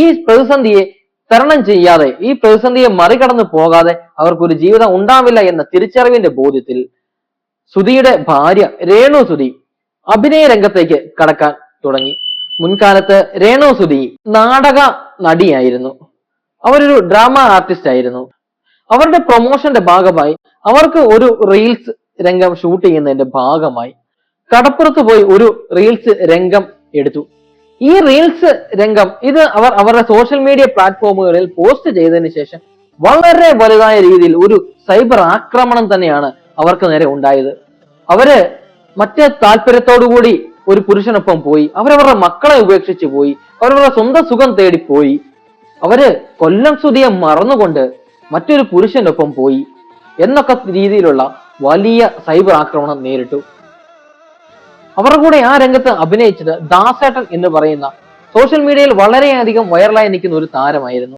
ഈ പ്രതിസന്ധിയെ തരണം ചെയ്യാതെ ഈ പ്രതിസന്ധിയെ മറികടന്നു പോകാതെ അവർക്കൊരു ജീവിതം ഉണ്ടാവില്ല എന്ന തിരിച്ചറിവിന്റെ ബോധ്യത്തിൽ സുധിയുടെ ഭാര്യ രേണു സുധി അഭിനയ രംഗത്തേക്ക് കടക്കാൻ തുടങ്ങി. മുൻകാലത്ത് രേണു സുധി നാടക നടിയായിരുന്നു. അവരൊരു ഡ്രാമ ആർട്ടിസ്റ്റ് ആയിരുന്നു. അവരുടെ പ്രൊമോഷന്റെ ഭാഗമായി അവർക്ക് ഒരു റീൽസ് രംഗം ഷൂട്ട് ചെയ്യുന്നതിന്റെ ഭാഗമായി കടപ്പുറത്ത് പോയി ഒരു റീൽസ് രംഗം എടുത്തു. ഈ റീൽസ് രംഗം ഇത് അവർ അവരുടെ സോഷ്യൽ മീഡിയ പ്ലാറ്റ്ഫോമുകളിൽ പോസ്റ്റ് ചെയ്തതിനു ശേഷം വളരെ വലുതായ രീതിയിൽ ഒരു സൈബർ ആക്രമണം തന്നെയാണ് അവർക്ക് നേരെ ഉണ്ടായത്. അവർ മറ്റേ താല്പര്യത്തോടുകൂടി ഒരു പുരുഷനൊപ്പം പോയി അവരവരുടെ മക്കളെ ഉപേക്ഷിച്ച് പോയി അവരവരുടെ സ്വന്തം സുഖം തേടി പോയി. അവർ കൊല്ലം സുതിയെ മറന്നുകൊണ്ട് മറ്റൊരു പുരുഷനൊപ്പം പോയി എന്നൊക്കെ രീതിയിലുള്ള വലിയ സൈബർ ആക്രമണം നേരിട്ടു. അവരുടെ കൂടെ ആ രംഗത്ത് അഭിനയിച്ചത് ദാസേട്ടൻ എന്ന് പറയുന്ന സോഷ്യൽ മീഡിയയിൽ വളരെയധികം വൈറലായി നിൽക്കുന്ന ഒരു താരമായിരുന്നു.